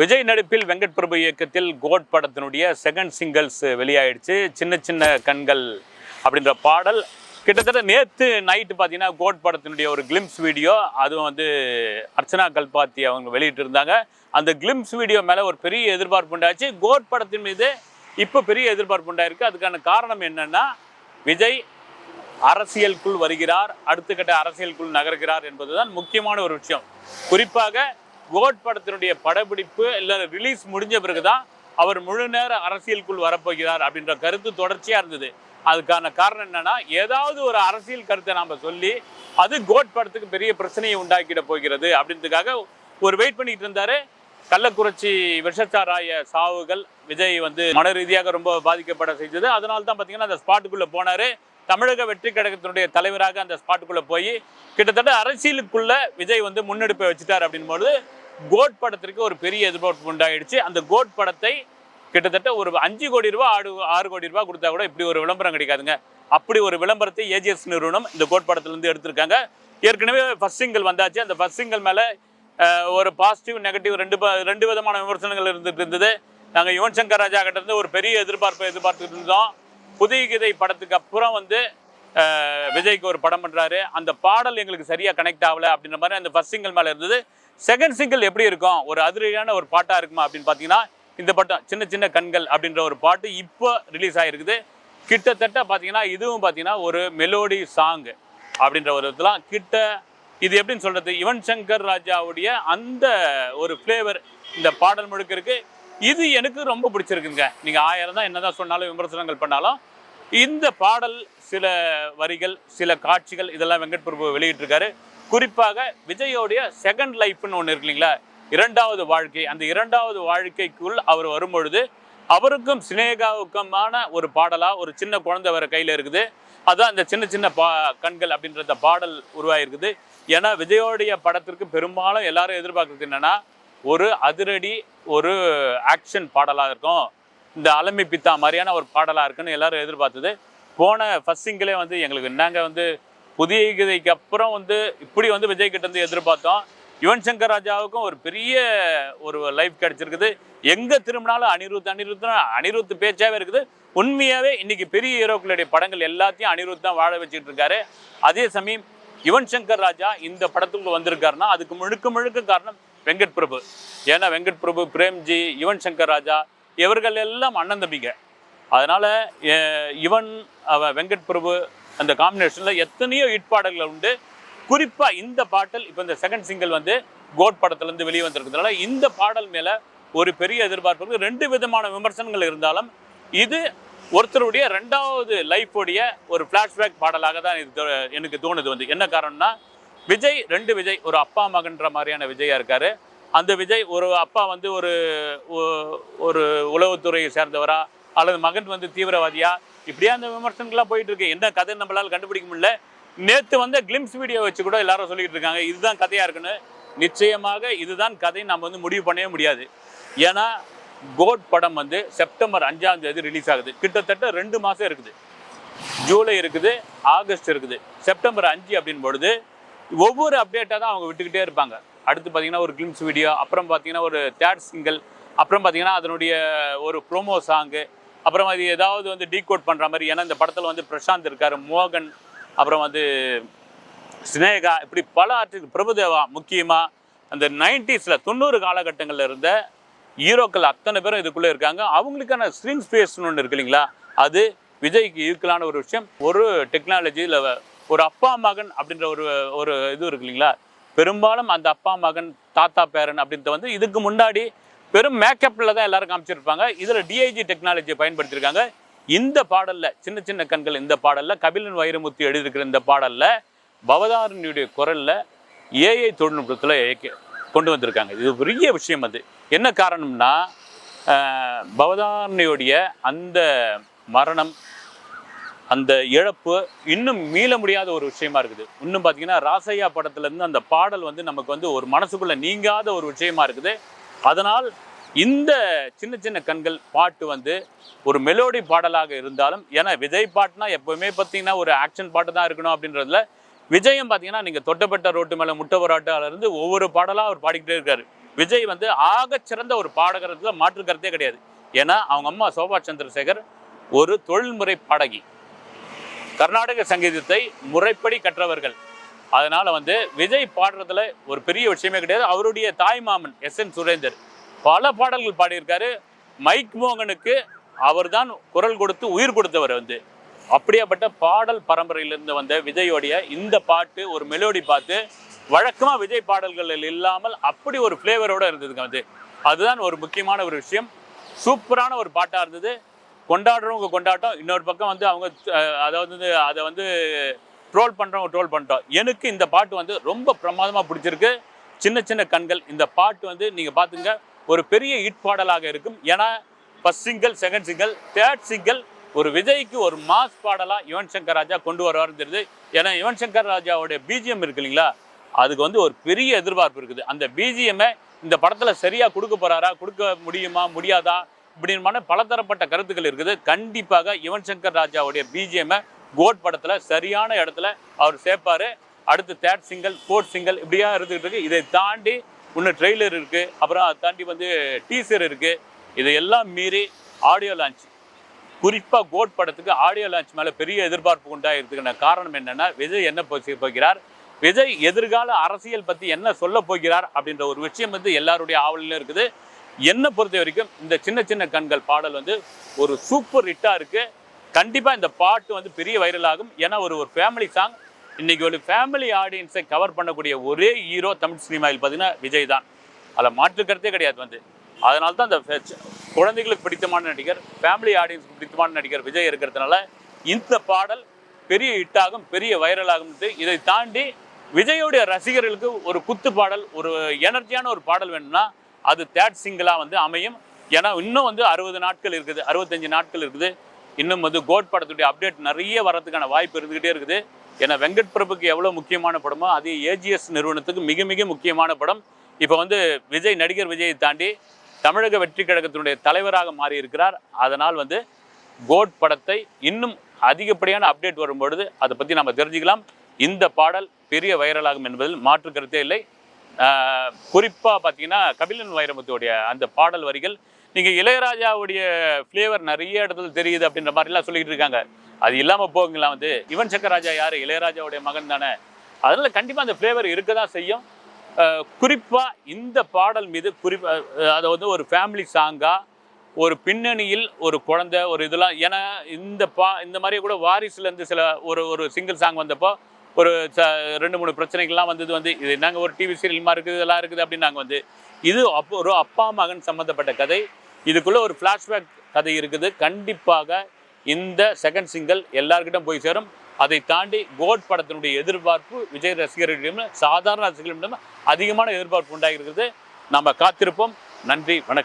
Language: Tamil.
விஜய் நடிப்பில் வெங்கட் பிரபு இயக்கத்தில் கோட் படத்தினுடைய செகண்ட் சிங்கிள்ஸ் வெளியாயிடுச்சு. சின்ன சின்ன கண்கள் அப்படின்ற பாடல். கிட்டத்தட்ட நேற்று நைட்டு பார்த்தீங்கன்னா கோட் படத்தினுடைய ஒரு கிளிம்ஸ் வீடியோ அதுவும் வந்து அர்ச்சனா கல்பாத்தி அவங்க வெளியிட்டு இருந்தாங்க அந்த கிளிம்ஸ் வீடியோ மேலே ஒரு பெரிய எதிர்பார்ப்பு உண்டாச்சு. கோட் படத்தின் மீது இப்போ பெரிய எதிர்பார்ப்பு உண்டாயிருக்கு. அதுக்கான காரணம் என்னென்னா விஜய் அரசியலுக்குள் வருகிறார். அடுத்த கட்ட அரசியலுக்குள் நகர்கிறார் என்பதுதான் முக்கியமான ஒரு விஷயம். குறிப்பாக கோட் படத்தினுடைய படப்பிடிப்பு இல்லை ரிலீஸ் முடிஞ்ச பிறகுதான் அவர் முழு நேர அரசியலுக்குள் வரப்போகிறார் அப்படின்ற கருத்து தொடர்ச்சியா இருந்தது. அதுக்கான காரணம் என்னன்னா ஏதாவது ஒரு அரசியல் கருத்தை நாம சொல்லி அது கோட் படத்துக்கு பெரிய பிரச்சனையை உண்டாக்கிட போகிறது அப்படின்றதுக்காக ஒரு வெயிட் பண்ணிட்டு இருந்தாரு. கள்ளக்குறிச்சி விஷச்சாராய சாவுகள் விஜய் வந்து மன ரீதியாக ரொம்ப பாதிக்கப்பட செய்தது. அதனால தான் பார்த்தீங்கன்னா அந்த ஸ்பாட்டுக்குள்ளே போனார். தமிழக வெற்றி கழகத்தினுடைய தலைவராக அந்த ஸ்பாட்டுக்குள்ளே போய் கிட்டத்தட்ட அரசியலுக்குள்ள விஜய் வந்து முன்னெடுப்பை வச்சுட்டார் அப்படின்போது கோட் படத்திற்கு ஒரு பெரிய எதிர்பார்ப்பு உண்டாயிடுச்சு. அந்த கோட் படத்தை கிட்டத்தட்ட ஒரு அஞ்சு கோடி ரூபா ஆறு ஆறு கோடி ரூபா கொடுத்தா கூட இப்படி ஒரு விளம்பரம் கிடைக்காதுங்க. அப்படி ஒரு விளம்பரத்தை ஏஜிஎஸ் நிறுவனம் இந்த கோட் படத்துலேருந்து எடுத்திருக்காங்க. ஏற்கனவே ஃபர்ஸ்ட் சிங்கிள் வந்தாச்சு. அந்த ஃபர்ஸ்ட் சிங்கிள் மேலே ஒரு பாசிட்டிவ் நெகட்டிவ் ரெண்டு ரெண்டு விதமான விமர்சனங்கள் இருந்துட்டு இருந்தது. நாங்கள் யுவன் சங்கர் ராஜா கிட்டேருந்து ஒரு பெரிய எதிர்பார்ப்பை எதிர்பார்த்துட்டு இருந்தோம். புதிய கீதை படத்துக்கு அப்புறம் வந்து விஜய்க்கு ஒரு படம் பண்ணுறாரு அந்த பாடல் எங்களுக்கு சரியாக கனெக்ட் ஆகல அப்படின்ற மாதிரி அந்த ஃபர்ஸ்ட் சிங்கிள் மேலே இருந்தது. செகண்ட் சிங்கிள் எப்படி இருக்கும்? ஒரு அதிரடியான ஒரு பாட்டாக இருக்குமா அப்படின்னு பார்த்தீங்கன்னா இந்த பட்டம் சின்ன சின்ன கண்கள் அப்படின்ற ஒரு பாட்டு இப்போ ரிலீஸ் ஆகிருக்குது கிட்டத்தட்ட பார்த்தீங்கன்னா இதுவும் பார்த்தீங்கன்னா ஒரு மெலோடி சாங் அப்படின்ற ஒரு இதெல்லாம் கிட்ட இது எப்படின்னு சொல்றது? யுவன் சங்கர் ராஜாவுடைய அந்த ஒரு ஃப்ளேவர் இந்த பாடல் முழுக்க இருக்கு. இது எனக்கு ரொம்ப பிடிச்சிருக்குங்க. நீங்க ஆயிரம் தான் என்னதான் சொன்னாலும் விமர்சனங்கள் பண்ணாலும் இந்த பாடல் சில வரிகள் சில காட்சிகள் இதெல்லாம் வெங்கட் பிரபு வெளியிட்டிருக்காரு. குறிப்பாக விஜயோடைய செகண்ட் லைஃப்னு ஒன்று இருக்கு இல்லைங்களா? இரண்டாவது வாழ்க்கை. அந்த இரண்டாவது வாழ்க்கைக்குள் அவர் வரும்பொழுது அவருக்கும் சினேகாவுக்குமான ஒரு பாடலாக ஒரு சின்ன குழந்தை வர கையில் இருக்குது. அதான் இந்த சின்ன சின்ன பா கண்கள் அப்படின்ற அந்த பாடல் உருவாகிருக்குது ஏன்னா விஜயோடைய படத்திற்கு பெரும்பாலும் எல்லாரும் எதிர்பார்க்குறது என்னென்னா ஒரு அதிரடி ஒரு ஆக்ஷன் பாடலாக இருக்கும். இந்த அலமி பித்தா மாதிரியான ஒரு பாடலாக இருக்குன்னு எல்லாரும் எதிர்பார்த்தது. போன ஃபர்ஸ்ட் சிங்கிலே வந்து எங்களுக்கு நாங்கள் வந்து புதிய கீதைக்கு அப்புறம் வந்து இப்படி வந்து விஜய் கிட்ட இருந்து எதிர்பார்த்தோம். யுவன் சங்கர் ராஜாவுக்கும் ஒரு பெரிய ஒரு லைஃப் கிடைச்சிருக்குது. எங்க திரும்பினாலும் அனிருத் அனிருத் அனிருத் பேச்சாவே இருக்குது. உண்மையாவே இன்னைக்கு பெரிய ஹீரோக்களுடைய படங்கள் எல்லாத்தையும் அனிருத் தான் வாழ வச்சுட்டு இருக்காரு. அதே சமயம் யுவன் சங்கர் ராஜா இந்த படத்துக்குள்ள வந்திருக்காருன்னா அதுக்கு முழுக்க முழுக்க காரணம் வெங்கட் பிரபு. ஏன்னா வெங்கட் பிரபு பிரேம்ஜி யுவன் சங்கர் ராஜா இவர்கள் எல்லாம் அண்ணன் தம்பிங்க. அதனால இவன் அவ வெங்கட் பிரபு அந்த காம்பினேஷன்ல எத்தனையோ ஹிட் பாடல்கள் உண்டு. குறிப்பா இந்த பாடல் இப்போ இந்த செகண்ட் சிங்கிள் வந்து கோட் படத்துல இருந்து வெளியே வந்திருக்கிறதுனால இந்த பாடல் மேல ஒரு பெரிய எதிர்பார்ப்பு ரெண்டு விதமான விமர்சனங்கள் இருந்தாலும் இது ஒருத்தருடைய ரெண்டாவது லைஃபுடைய ஒரு ஃப்ளாஷ்பேக் பாடலாக தான் இது எனக்கு தோணுது வந்து. என்ன காரணம்னா விஜய் ரெண்டு விஜய் ஒரு அப்பா மகன்ற மாதிரியான விஜயா இருக்காரு. அந்த விஜய் ஒரு அப்பா வந்து ஒரு ஒரு உளவுத்துறையை சேர்ந்தவரா அல்லது மகன் வந்து தீவிரவாதியா இப்படியே அந்த விமர்சனங்கள்லாம் போயிட்டு இருக்கு என்ன கதை நம்மளால கண்டுபிடிக்க முடியல. நேத்து வந்த கிளிம்ஸ் வீடியோ வச்சு கூட எல்லாரும் சொல்லிட்டு இருக்காங்க இதுதான் கதையா இருக்குன்னு. நிச்சயமாக இதுதான் கதை நம்ம வந்து முடிவு பண்ணவே முடியாது. ஏன்னா கோட் படம் வந்து செப்டம்பர் அஞ்சாம் தேதி ரிலீஸ் ஆகுது. கிட்டத்தட்ட ரெண்டு மாசம் இருக்குது. ஜூலை இருக்குது ஆகஸ்ட் இருக்குது. செப்டம்பர் அஞ்சு அப்படின் பொழுது ஒவ்வொரு அப்டேட்டாக தான் அவங்க விட்டுக்கிட்டே இருப்பாங்க. அடுத்து பார்த்தீங்கன்னா ஒரு கிளிம்ஸ் வீடியோ அப்புறம் பார்த்தீங்கன்னா ஒரு தேர்ட் சிங்கிள் அப்புறம் பார்த்தீங்கன்னா அதனுடைய ஒரு ப்ரோமோ சாங்கு அப்புறம் அது ஏதாவது வந்து டீகோட் பண்ணுற மாதிரி ஏன்னா இந்த படத்தில் வந்து பிரசாந்த் இருக்கார் மோகன் அப்புறம் வந்து சினேகா இப்படி பல ஆர்டிஸ்ட் பிரபுதேவா முக்கியமாக அந்த நைன்டிஸில் தொண்ணூறு காலகட்டங்களில் இருந்த ஹீரோக்கள் அத்தனை பேரும் இதுக்குள்ளே இருக்காங்க. அவங்களுக்கான ஸ்க்ரீன் ஸ்பேஸ்னு ஒன்று இருக்கு இல்லைங்களா? அது விஜய்க்கு ஈக்குவலான ஒரு விஷயம். ஒரு டெக்னாலஜியில் ஒரு அப்பா மகன் அப்படின்ற ஒரு ஒரு இது இருக்கு இல்லைங்களா? பெரும்பாலும் அந்த அப்பா மகன் தாத்தா பேரன் அப்படின்றது வந்து இதுக்கு முன்னாடி வெறும் மேக்கப்பில் தான் எல்லாரும் காமிச்சிருப்பாங்க. இதில் டிஐஜி டெக்னாலஜியை பயன்படுத்தியிருக்காங்க இந்த பாடல்ல சின்ன சின்ன கண்கள் இந்த பாடல்ல கபிலன் வைரமுத்து எழுதியிருக்கிற இந்த பாடல்ல பவதாரனுடைய குரல்ல ஏஐ தொழில்நுட்பத்தில் கொண்டு வந்திருக்காங்க. இது பெரிய விஷயம் அது. என்ன காரணம்னா ஆஹ், பவதாரணியுடைய அந்த மரணம் அந்த இழப்பு இன்னும் மீள முடியாத ஒரு விஷயமா இருக்குது. இன்னும் பார்த்தீங்கன்னா ராசையா படத்துல இருந்து அந்த பாடல் வந்து நமக்கு வந்து ஒரு மனசுக்குள்ளே நீங்காத ஒரு விஷயமா இருக்குது. அதனால் இந்த சின்ன சின்ன கண்கள் பாட்டு வந்து ஒரு மெலோடி பாடலாக இருந்தாலும் ஏன்னா விஜய் பாட்டுனா எப்பவுமே பார்த்தீங்கன்னா ஒரு ஆக்ஷன் பாட்டு தான் இருக்கணும் அப்படின்றதுல விஜயம் பார்த்தீங்கன்னா நீங்கள் தொட்டப்பட்ட ரோட்டு மேலே முட்டை போராட்டால இருந்து ஒவ்வொரு பாடலாக அவர் பாடிக்கிட்டே இருக்காரு. விஜய் வந்து ஆக சிறந்த ஒரு பாடகரத்துல மாற்றுக்கிறதே கிடையாது. ஏன்னா அவங்க அம்மா சோபா சந்திரசேகர் ஒரு தொழில்முறை பாடகி. கர்நாடக சங்கீதத்தை முறைப்படி கற்றவர்கள். அதனால வந்து விஜய் பாடுறதுல ஒரு பெரிய விஷயமே கிடையாது. அவருடைய தாய் மாமன் எஸ் என் சுரேந்தர் பல பாடல்கள் பாடியிருக்காரு. மைக் மோகனுக்கு அவர்தான் குரல் கொடுத்து உயிர் கொடுத்தவர் வந்து. அப்படியாப்பட்ட பாடல் பரம்பரையிலிருந்து வந்த விஜயோடைய இந்த பாட்டு ஒரு மெலோடி பார்த்து வழக்கமாக விஜய் பாடல்கள் இல்லாமல் அப்படி ஒரு ஃப்ளேவரோட இருந்ததுங்க வந்து அதுதான் ஒரு முக்கியமான ஒரு விஷயம். சூப்பரான ஒரு பாட்டாக இருந்தது. கொண்டாடுறவங்க கொண்டாட்டம். இன்னொரு பக்கம் வந்து அவங்க அதை அதாவது வந்து அதை வந்து ட்ரோல் பண்ணுறவங்க ட்ரோல் பண்ணிட்டோம். எனக்கு இந்த பாட்டு வந்து ரொம்ப பிரமாதமாக பிடிச்சிருக்கு. சின்ன சின்ன கண்கள். இந்த பாட்டு வந்து நீங்கள் பார்த்துங்க ஒரு பெரிய ஹிட் பாடலாக இருக்கும். ஏன்னா first single second single third single ஒரு விஜய்க்கு ஒரு மாஸ் பாடலாக யுவன் சங்கர் ராஜா கொண்டு வருவார்னு தெரியுது. ஏன்னா யுவன் சங்கர் ராஜாவுடைய பிஜிஎம் இருக்கு இல்லைங்களா? அதுக்கு வந்து ஒரு பெரிய எதிர்பார்ப்பு இருக்குது. அந்த பிஜிஎம்மை இந்த படத்தில் சரியாக கொடுக்க போகிறாரா கொடுக்க முடியுமா? முடியாதா? இப்படிமான பலதரப்பட்ட கருத்துக்கள் இருக்குது. கண்டிப்பாக யுவன் சங்கர் ராஜாவுடைய பிஜிஎம்மை கோட் படத்தில் சரியான இடத்துல அவர் சேர்ப்பார். அடுத்து தேர்ட் சிங்கிள் ஃபோர்த் சிங்கிள் இப்படியா இருந்துகிட்டு இருக்கு. இதை தாண்டி இன்னும் ட்ரெய்லர் இருக்குது அப்புறம் அதை தாண்டி வந்து டீசர் இருக்குது இதையெல்லாம் மீறி ஆடியோ லான்ச் குறிப்பாக கோட் படத்துக்கு ஆடியோ லான்ச் மேலே பெரிய எதிர்பார்ப்பு உண்டாயிருக்குன காரணம் என்னென்னா விஜய் என்ன போ- போகிறார்? விஜய் எதிர்கால அரசியல் பற்றி என்ன சொல்ல போகிறார் அப்படின்ற ஒரு விஷயம் வந்து எல்லாருடைய ஆவலிலும் இருக்குது. என்னை பொறுத்த வரைக்கும் இந்த சின்ன சின்ன கண்கள் பாடல் வந்து ஒரு சூப்பர் ஹிட்டாக இருக்குது கண்டிப்பாக இந்த பாட்டு வந்து பெரிய வைரல் ஆகும். ஏன்னா ஒரு ஒரு ஃபேமிலி சாங் இன்றைக்கி ஒரு ஃபேமிலி ஆடியன்ஸை கவர் பண்ணக்கூடிய ஒரே ஹீரோ தமிழ் சினிமாவில் பார்த்தீங்கன்னா விஜய் தான். அதில் மாற்றுக்கிறதே கிடையாது வந்து. அதனால தான் அந்த குழந்தைகளுக்கு பிடித்தமான நடிகர் ஃபேமிலி ஆடியன்ஸுக்கு பிடித்தமான நடிகர் விஜய் இருக்கிறதுனால இந்த பாடல் பெரிய ஹிட்டாகும் பெரிய வைரல் இதை தாண்டி விஜயோடைய ரசிகர்களுக்கு ஒரு குத்து பாடல் ஒரு எனர்ஜியான ஒரு பாடல் வேணும்னா அது தேர்ட் சிங்கிளாக வந்து அமையும். ஏன்னா இன்னும் வந்து அறுபது நாட்கள் இருக்குது அறுபத்தஞ்சு நாட்கள் இருக்குது. இன்னும் வந்து கோட் படத்துடைய அப்டேட் நிறைய வரதுக்கான வாய்ப்பு இருந்துகிட்டே இருக்குது. ஏன்னா வெங்கட் பிரபுக்கு எவ்வளோ முக்கியமான படமோ அது ஏஜிஎஸ் நிறுவனத்துக்கு மிக மிக முக்கியமான படம். இப்போ வந்து விஜய் நடிகர் விஜயை தாண்டி தமிழக வெற்றி கழகத்தினுடைய தலைவராக மாறி இருக்கிறார் அதனால் வந்து கோட் படத்தை இன்னும் அதிகப்படியான அப்டேட் வரும்பொழுது அதை பற்றி நம்ம தெரிஞ்சுக்கலாம். இந்த பாடல் பெரிய வைரலாகும் என்பதில் மாற்று கருத்தே இல்லை. குறிப்பாக பார்த்தீங்கன்னா கபிலன் வைரமுத்துடைய அந்த பாடல் வரிகள் நீங்கள் இளையராஜாவுடைய ஃப்ளேவர் நிறைய இடத்துல தெரியுது அப்படின்ற மாதிரிலாம் சொல்லிக்கிட்டு இருக்காங்க. அது இல்லாமல் போகுங்களா வந்து யுவன் சங்கர் ராஜா யார் இளையராஜாவுடைய மகன் தானே? அதனால் கண்டிப்பாக அந்த ஃப்ளேவர் இருக்க தான் செய்யும் குறிப்பாக இந்த பாடல் மீது குறிப்பாக அதை வந்து ஒரு ஃபேமிலி சாங்காக ஒரு பின்னணியில் ஒரு குழந்தை ஒரு இதெல்லாம் ஏன்னா இந்த பா இந்த மாதிரி கூட வாரிசுலேருந்து சில ஒரு ஒரு சிங்கிள் சாங் வந்தப்போ ஒரு ச ரெண்டு மூணு பிரச்சனைகள்லாம் வந்தது வந்து இது நாங்கள் ஒரு டிவி சீரியல் மாதிரி இருக்குது இதெல்லாம் இருக்குது அப்படின்னு நாங்கள் வந்து இது அப்போ ஒரு அப்பா மகன் சம்மந்தப்பட்ட கதை. இதுக்குள்ளே ஒரு ஃப்ளாஷ்பேக் கதை இருக்குது. கண்டிப்பாக இந்த செகண்ட் சிங்கிள் எல்லாருக்கிட்டும் போய் சேரும். அதை தாண்டி கோட் படத்தினுடைய எதிர்பார்ப்பு விஜய் ரசிகர்களிடம் சாதாரண ரசிகர்களிடம் அதிகமான எதிர்பார்ப்பு உண்டாகிருக்கிறது நம்ம காத்திருப்போம். நன்றி வணக்கம்.